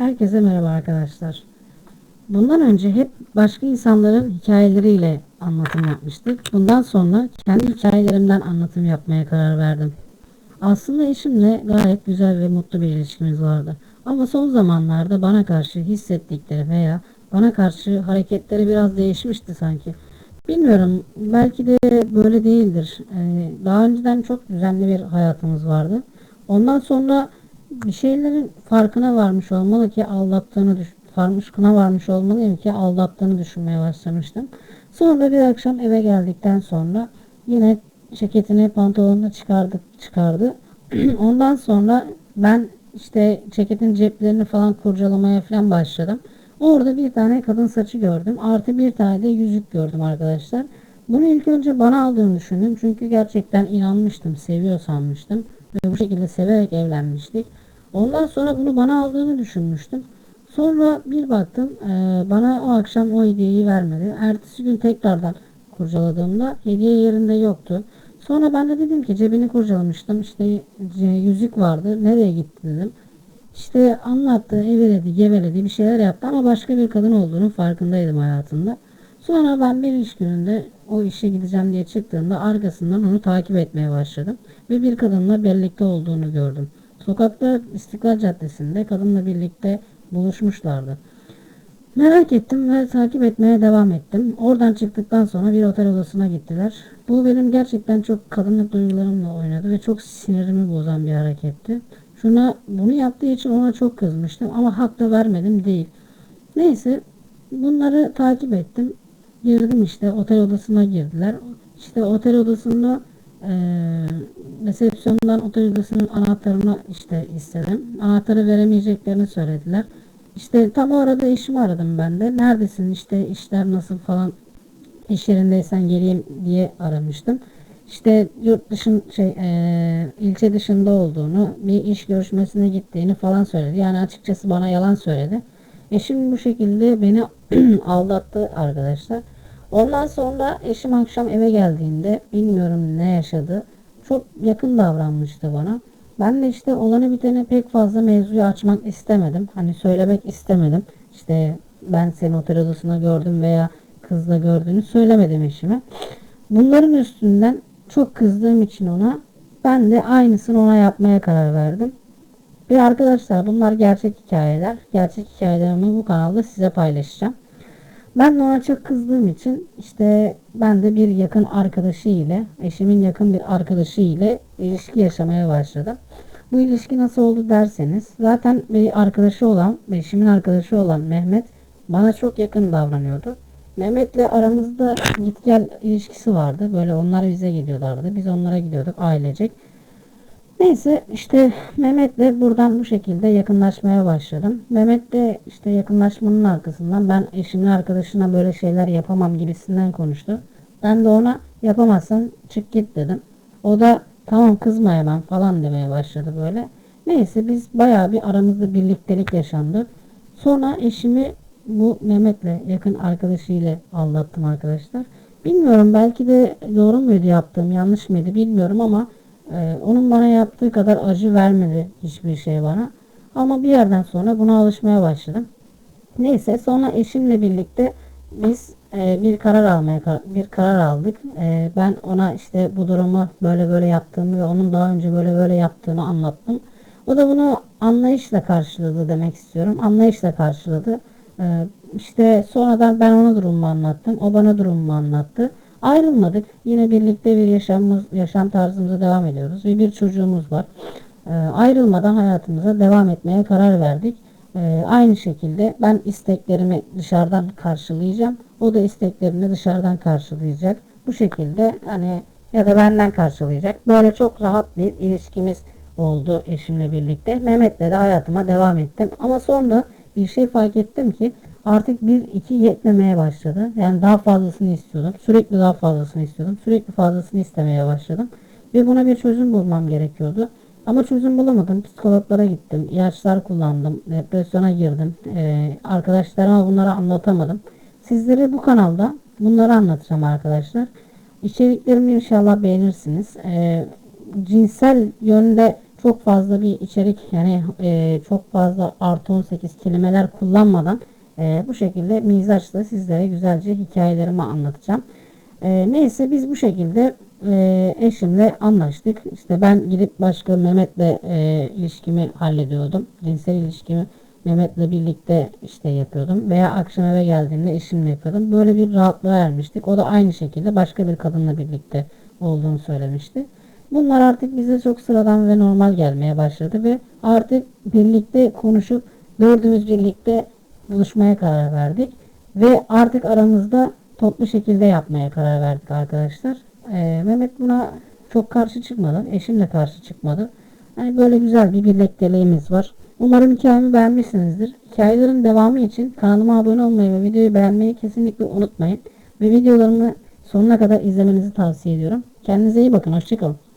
Herkese merhaba arkadaşlar. Bundan önce hep başka insanların hikayeleriyle anlatım yapmıştık. Bundan sonra kendi hikayelerimden anlatım yapmaya karar verdim. Aslında eşimle gayet güzel ve mutlu bir ilişkimiz vardı. Ama son zamanlarda bana karşı hissettikleri veya bana karşı hareketleri biraz değişmişti sanki. Bilmiyorum belki de böyle değildir. Ee, daha önceden çok düzenli bir hayatımız vardı. Ondan sonra bir şeylerin farkına varmış olmalı ki aldattığını düş farkına varmış olmalıyım ki aldattığını düşünmeye başlamıştım. Sonra bir akşam eve geldikten sonra yine ceketini pantolonunu çıkardık çıkardı. Ondan sonra ben işte ceketin ceplerini falan kurcalamaya falan başladım. Orada bir tane kadın saçı gördüm. Artı bir tane de yüzük gördüm arkadaşlar. Bunu ilk önce bana aldığını düşündüm. Çünkü gerçekten inanmıştım. Seviyor sanmıştım. Ve bu şekilde severek evlenmiştik. Ondan sonra bunu bana aldığını düşünmüştüm. Sonra bir baktım e, bana o akşam o hediyeyi vermedi. Ertesi gün tekrardan kurcaladığımda hediye yerinde yoktu. Sonra ben de dedim ki cebini kurcalamıştım. İşte yüzük vardı. Nereye gitti dedim. İşte anlattı, eveledi, geveledi bir şeyler yaptı ama başka bir kadın olduğunu farkındaydım hayatında. Sonra ben bir iş gününde o işe gideceğim diye çıktığımda arkasından onu takip etmeye başladım. Ve bir kadınla birlikte olduğunu gördüm. Sokakta İstiklal Caddesi'nde kadınla birlikte buluşmuşlardı. Merak ettim ve takip etmeye devam ettim. Oradan çıktıktan sonra bir otel odasına gittiler. Bu benim gerçekten çok kadınlık duygularımla oynadı ve çok sinirimi bozan bir hareketti. Şuna bunu yaptığı için ona çok kızmıştım ama hak da vermedim değil. Neyse bunları takip ettim. Girdim işte otel odasına girdiler. İşte otel odasında e, resepsiyondan otel odasının anahtarını işte istedim. Anahtarı veremeyeceklerini söylediler. İşte tam o arada eşimi aradım ben de. Neredesin işte işler nasıl falan iş yerindeysen geleyim diye aramıştım. İşte yurt dışın şey e, ilçe dışında olduğunu, bir iş görüşmesine gittiğini falan söyledi. Yani açıkçası bana yalan söyledi. Eşim bu şekilde beni aldattı arkadaşlar. Ondan sonra eşim akşam eve geldiğinde bilmiyorum ne yaşadı. Çok yakın davranmıştı bana. Ben de işte olanı biteni pek fazla mevzuyu açmak istemedim. Hani söylemek istemedim. İşte ben seni otel odasında gördüm veya kızla gördüğünü söylemedim eşime. Bunların üstünden çok kızdığım için ona ben de aynısını ona yapmaya karar verdim. Ve arkadaşlar bunlar gerçek hikayeler. Gerçek hikayelerimi bu kanalda size paylaşacağım. Ben de ona çok kızdığım için işte ben de bir yakın arkadaşı ile eşimin yakın bir arkadaşı ile ilişki yaşamaya başladım. Bu ilişki nasıl oldu derseniz zaten bir arkadaşı olan eşimin arkadaşı olan Mehmet bana çok yakın davranıyordu. Mehmet'le aramızda git gel ilişkisi vardı. Böyle onlar bize geliyorlardı. Biz onlara gidiyorduk ailecek. Neyse işte Mehmet'le buradan bu şekilde yakınlaşmaya başladım. Mehmet'le işte yakınlaşmanın arkasından ben eşimin arkadaşına böyle şeyler yapamam gibisinden konuştu. Ben de ona yapamazsan çık git dedim. O da tamam kızma hemen falan demeye başladı böyle. Neyse biz bayağı bir aramızda birliktelik yaşandı. Sonra eşimi bu Mehmet'le yakın arkadaşıyla aldattım arkadaşlar. Bilmiyorum belki de doğru muydu yaptığım yanlış mıydı bilmiyorum ama ee, onun bana yaptığı kadar acı vermedi hiçbir şey bana. Ama bir yerden sonra buna alışmaya başladım. Neyse sonra eşimle birlikte biz e, bir karar almaya bir karar aldık. E, ben ona işte bu durumu böyle böyle yaptığımı ve onun daha önce böyle böyle yaptığını anlattım. O da bunu anlayışla karşıladı demek istiyorum. Anlayışla karşıladı. E, işte sonradan ben ona durumumu anlattım. O bana durumumu anlattı. Ayrılmadık. Yine birlikte bir yaşamımız, yaşam tarzımıza devam ediyoruz ve bir çocuğumuz var. E, ayrılmadan hayatımıza devam etmeye karar verdik. E, aynı şekilde ben isteklerimi dışarıdan karşılayacağım. O da isteklerini dışarıdan karşılayacak. Bu şekilde hani ya da benden karşılayacak. Böyle çok rahat bir ilişkimiz oldu eşimle birlikte. Mehmet'le de hayatıma devam ettim. Ama sonra bir şey fark ettim ki artık bir iki yetmemeye başladı. Yani daha fazlasını istiyordum. Sürekli daha fazlasını istiyordum. Sürekli fazlasını istemeye başladım. Ve buna bir çözüm bulmam gerekiyordu. Ama çözüm bulamadım. Psikologlara gittim. ilaçlar kullandım. Depresyona girdim. Ee, arkadaşlarıma bunları anlatamadım. Sizlere bu kanalda bunları anlatacağım arkadaşlar. İçeriklerimi inşallah beğenirsiniz. Ee, cinsel yönde çok fazla bir içerik yani e, çok fazla artı 18 kelimeler kullanmadan e, bu şekilde mizaçla sizlere güzelce hikayelerimi anlatacağım. E, neyse biz bu şekilde e, eşimle anlaştık. İşte ben gidip başka Mehmet'le e, ilişkimi hallediyordum. Cinsel ilişkimi Mehmet'le birlikte işte yapıyordum. Veya akşam eve geldiğimde eşimle yapıyordum. Böyle bir rahatlığa ermiştik. O da aynı şekilde başka bir kadınla birlikte olduğunu söylemişti. Bunlar artık bize çok sıradan ve normal gelmeye başladı ve artık birlikte konuşup dördümüz birlikte buluşmaya karar verdik. Ve artık aramızda toplu şekilde yapmaya karar verdik arkadaşlar. Ee, Mehmet buna çok karşı çıkmadı. Eşim de karşı çıkmadı. Hani böyle güzel bir birlikteliğimiz var. Umarım hikayemi beğenmişsinizdir. Hikayelerin devamı için kanalıma abone olmayı ve videoyu beğenmeyi kesinlikle unutmayın. Ve videolarımı sonuna kadar izlemenizi tavsiye ediyorum. Kendinize iyi bakın. Hoşçakalın.